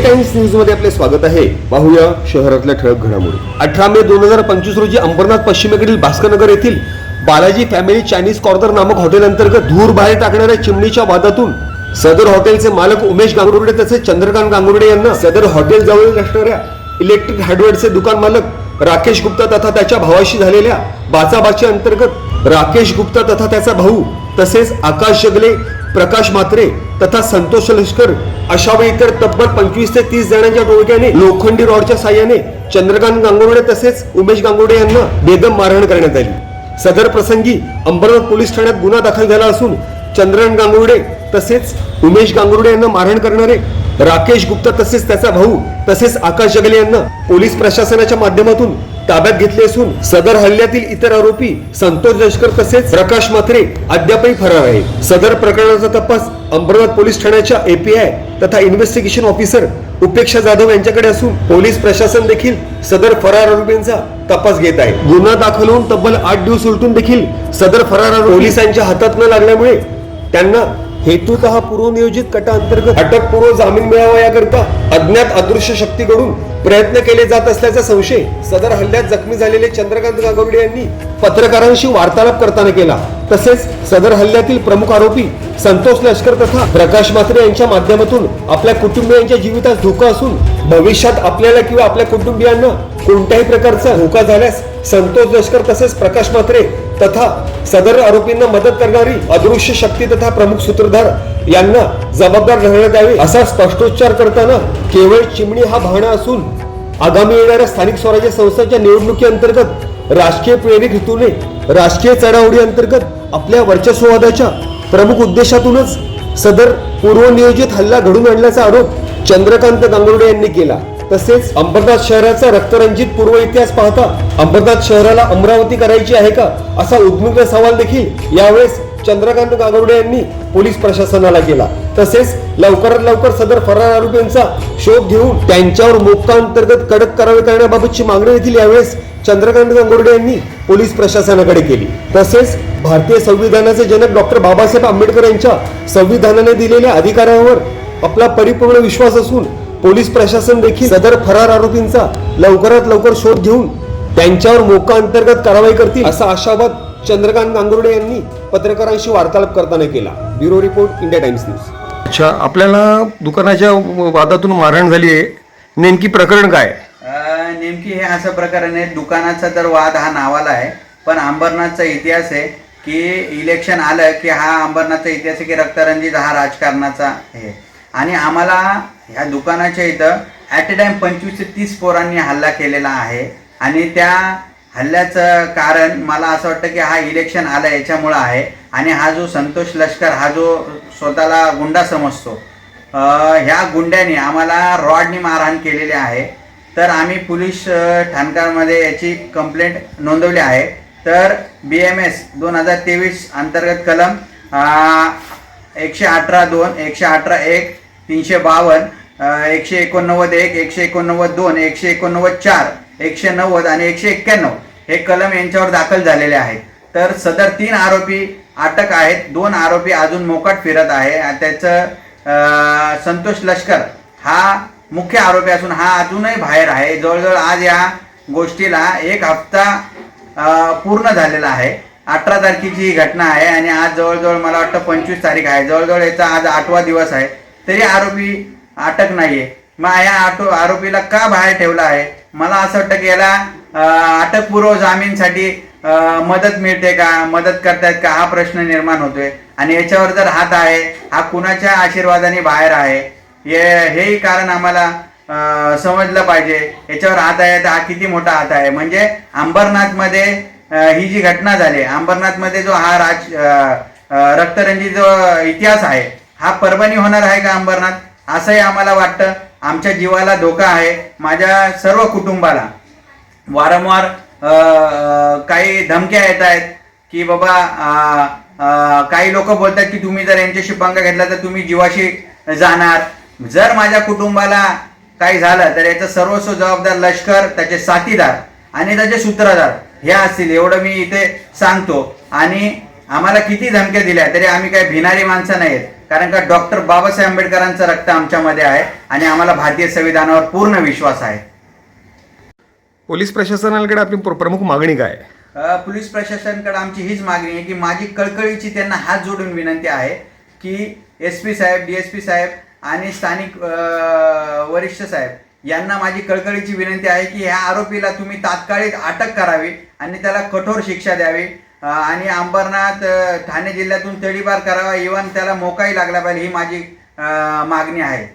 India times न्यूजमध्ये आपले स्वागत आहे. पाहूया शहरातल्या ठळक घडामोडी. अठरा मे दोन हजार पंचवीस रोजी अंबरनाथ पश्चिमेकडील भास्करनगर येथील बालाजी फॅमिली चायनीज कॉर्नर नामक हॉटेल अंतर्गत धूर बाहेर टाकणाऱ्या चिमणीच्या वादातून सदर हॉटेलचे मालक उमेश गांगुर्डे तसेच चंद्रकांत गांगुर्डे यांना सदर हॉटेल जवळ असणाऱ्या इलेक्ट्रिक हार्डवेअरचे दुकान मालक राकेश गुप्ता तथा त्याच्या भावाशी झालेल्या बाचाबाची अंतर्गत राकेश गुप्ता तथा त्याचा भाऊ तसेच आकाश जगले प्रकाश मात्रे तथा संतोष लष्कर अशा वेळी इतर तब्बल पंचवीस ते तीस जणांच्या टोळक्याने लोखंडी रॉडच्या साह्याने चंद्रकांत गांगुर्डे तसेच उमेश गांगुर्डे यांना बेदम मारहाण करण्यात आली. सदर प्रसंगी अंबरनाथ पोलीस ठाण्यात गुन्हा दाखल झाला असून चंद्रकांत गांगुर्डे तसेच उमेश गांगुर्डे यांना मारहाण करणारे राकेश गुप्ता तसेच त्याचा भाऊ तसेच आकाश जगले यांना पोलीस प्रशासनाच्या माध्यमातून ताब्यात घेतले असून सदर हल्ल्यातील इतर आरोपी संतोष लष्कर तसेच प्रकाश मात्रे अद्यापही फरार आहे सदर प्रकरणाचा तपास अंबरनाथ पोलीस ठाण्याच्या एपीआय तथा इन्व्हेस्टिगेशन ऑफिसर उपेक्षा जाधव यांच्याकडे असून पोलीस प्रशासन देखील सदर फरार आरोपींचा तपास घेत आहे. गुन्हा दाखल होऊन तब्बल आठ दिवस उलटून देखील सदर फरार पोलिसांच्या हातात न लागल्यामुळे त्यांना हेतुतः पूर्वनियोजित कटाअंतर्गत अटकपूर्व जामीन मिळावा याकरिता अज्ञात अदृश्य शक्तीकडून प्रयत्न केले जात असल्याचा संशय सदर हल्ल्यात जखमी झालेले चंद्रकांत गागवडे यांनी पत्रकारांशी वार्तालाप करताना केला. तसेच सदर हल्ल्यातील प्रमुख आरोपी संतोष लष्कर तथा प्रकाश मात्रे यांच्या माध्यमातून आपल्या कुटुंबियांच्या जीवितात धोका असून भविष्यात आपल्याला किंवा आपल्या कुटुंबियांना कोणत्याही प्रकारचा धोका झाल्यास संतोष लष्कर तसेच प्रकाश मात्रे तथा सदर आरोपींना मदत करणारी अदृश्य शक्ती तथा प्रमुख सूत्रधार यांना जबाबदार धरण्यात यावे असा स्पष्टोच्चार करताना केवळ चिमणी हा भावना असून आगामी येणाऱ्या स्थानिक स्वराज्य संस्थांच्या निवडणुकी अंतर्गत राजकीय प्रेरित हेतूने राजकीय चढावडी अंतर्गत आपल्या वर्चस्ववादाच्या प्रमुख उद्देशातूनच सदर पूर्वनियोजित हल्ला घडून आणल्याचा आरोप चंद्रकांत गांगुर्डे यांनी केला. तसेच अंबरनाथ शहराचा रक्तरंजित पूर्व इतिहास पाहता अंबरनाथ शहराला अमरावती करायची आहे का असा उद्विग्न सवाल देखील यावेळेस चंद्रकांत गागवडे यांनी पोलीस प्रशासनाला केला. तसेच लवकरात लवकर सदर फरार आरोपींचा शोध घेऊन त्यांच्यावर मोक्का अंतर्गत कडक कारवाई करण्याबाबतची मागणी देखील यावेळेस चंद्रकांत गांगुर्डे यांनी पोलीस प्रशासनाकडे केली. तसेच भारतीय संविधानाचे जनक डॉक्टर बाबासाहेब आंबेडकर यांच्या संविधानाने दिलेल्या अधिकारावर आपला परिपूर्ण विश्वास असून पोलीस प्रशासन देखील सदर फरार आरोपींचा लवकरात लवकर शोध घेऊन त्यांच्यावर मोका अंतर्गत कारवाई करतील असा आशावाद चंद्रकांत गांगुर्डे यांनी पत्रकारांशी वार्तालाप करताना केला. Bureau report India Times news. अच्छा आपल्याला दुकानाच्या वादातून मारहाण झाली आहे. नेमकी प्रकरण काय? नेमकी हे असं प्रकरण आहे दुकानाचा तर वाद हा नावाला आहे पण अंबरनाथचा इतिहास आहे की इलेक्शन आलं की हा अंबरनाथचा इतिहास आहे की रक्तरंजित हा राजकारणाचा हे आणि आम्हाला ह्या दुकानाच्या इथं ॲट अ टाइम पंचवीस ते तीस पोरांनी हल्ला केलेला आहे. आणि त्या हल्ल्याचं कारण मला असं वाटतं की हा इलेक्शन आलं याच्यामुळं आहे. आणि हा जो संतोष लष्कर हा जो स्वतःला गुंडा समजतो ह्या गुंड्याने आम्हाला रॉडनी मारहाण केलेली आहे. तर आम्ही पोलीस ठाणकारमध्ये ठाणकामध्ये याची कंप्लेंट नोंदवली आहे. तर बी एम एस दोन हजार तेवीस अंतर्गत कलम एकशे अठरा दोन एकशे अठरा एक तीनशे बावन्न एकशे एकोणनव्वद एक एकशे एकोणनव्वद दोन एकशे एकोणनव्वद चार एकशे नव्वद आणि एकशे एक्क्याण्णव हे कलम यांच्यावर दाखल झालेले आहेत. तर सदर तीन आरोपी अटक आहेत. दोन आरोपी अजून मोकाट फिरत आहे. त्याचं संतोष लष्कर हा मुख्य आरोपी असून हा अजूनही बाहेर आहे. जवळजवळ आज या गोष्टीला एक हप्ता पूर्ण झालेला आहे. अठरा तारखेची ही घटना आहे आणि आज जवळजवळ मला वाटतं पंचवीस तारीख आहे. जवळजवळ याचा आज आठवा दिवस आहे. तरी आरोपी अटक नाहीये. मग या आटो आरोपीला का बाहेर ठेवला आहे? मला असं वाटतं की याला अटकपूर्व जामीनसाठी मदत मिळते का? मदत करतायत का? हा प्रश्न निर्माण होतोय. आणि याच्यावर जर हात आहे हा कुणाच्या आशीर्वादाने बाहेर आहे? हे हेही कारण आम्हाला समजलं पाहिजे. याच्यावर हात आहे तर हा किती मोठा हात आहे? म्हणजे अंबरनाथमध्ये ही जी घटना झाली अंबरनाथमध्ये जो हा राज रक्तरंजित जो इतिहास आहे हा परभणी होणार आहे का अंबरनाथ? असंही आम्हाला वाटतं. आमच्या जीवाला धोका आहे. माझ्या सर्व कुटुंबाला. वारंवार काही धमक्या येत आहेत की बाबा काही लोक बोलतात की तुम्ही जर यांच्याशी पंग घेतला तर तुम्ही जीवाशी जाणार. जर माझ्या कुटुंबाला काही झालं तर याचं सर्वस्व जबाबदार लष्कर त्याचे साथीदार आणि त्याचे सूत्रधार हे असतील एवढं मी इथे सांगतो. आणि आम्हाला किती धमक्या दिल्या तरी आम्ही काही भिणारी माणसं नाही आहेत कारण का डॉक्टर बाबासाहेब आंबेडकरांचं रक्त आमच्यामध्ये आहे आणि आम्हाला भारतीय संविधानावर पूर्ण विश्वास आहे. पोलीस प्रशासनाकडे आपली प्र- प्रमुख मागणी काय? पोलीस प्रशासनाकडे आमची हीच मागणी आहे की माझी कळकळीची त्यांना हात जोडून विनंती आहे की एस पी साहेब डी एस पी साहेब आणि स्थानिक वरिष्ठ साहेब यांना माझी कळकळीची विनंती आहे की ह्या आरोपीला तुम्ही तात्काळिक अटक करावी आणि त्याला कठोर शिक्षा द्यावी. आणि अंबरनाथ ठाणे जिल्ह्यातून तडीपार करावा. इव्हन त्याला मोकाही लागला पाहिजे ही माझी मागणी आहे.